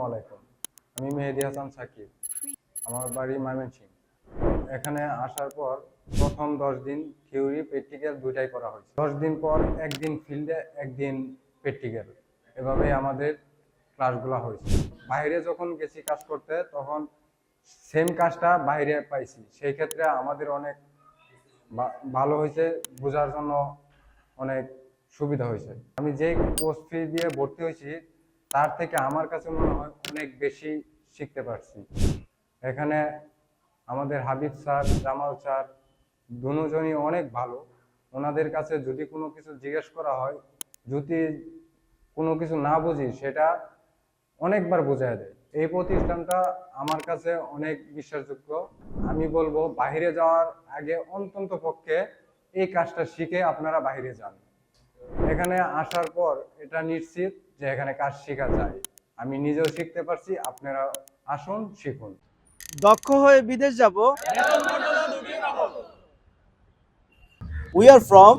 আসসালামু আলাইকুম। আমি মেহেদি হাসান সাকিব। আমার বাড়ি ময়মনসিং এখানে আসার পর প্রথম দশ দিন থিওরি প্র্যাকটিক্যাল দুইটাই করা হয়েছে। দশ দিন পর একদিন ফিল্ডে, একদিন প্র্যাকটিক্যাল। এভাবে আমাদের ক্লাসগুলো হয়েছে। বাইরে যখন গেছি কাজ করতে, তখন সেম কাজটা বাইরে পাইছি। সেই ক্ষেত্রে আমাদের অনেক ভালো হয়েছে, বোঝার জন্য অনেক সুবিধা হয়েছে। আমি যে কোর্স ফি দিয়ে ভর্তি হয়েছি তার থেকে আমার কাছে মনে হয় অনেক বেশি শিখতে পারছি। এখানে আমাদের হাবিব স্যার, জামাল স্যার দুজনই অনেক ভালো। ওনাদের কাছে যদি কোনো কিছু জিজ্ঞেস করা হয়, যদি কোনো কিছু না বুঝি, সেটা অনেকবার বোঝায় দেয়। এই প্রতিষ্ঠানটা আমার কাছে অনেক বিশ্বাসযোগ্য। আমি বলব বাইরে যাওয়ার আগে অন্তত পক্ষে এই কাজটা শিখে আপনারা বাইরে যান। এখানে আসার পর এটা নিশ্চিত যে এখানে কাজ শেখা যায়। আমি নিজেও শিখতে পারছি আপনারা আসুন শিখুন। দক্ষ হয়ে বিদেশ যাব। We are from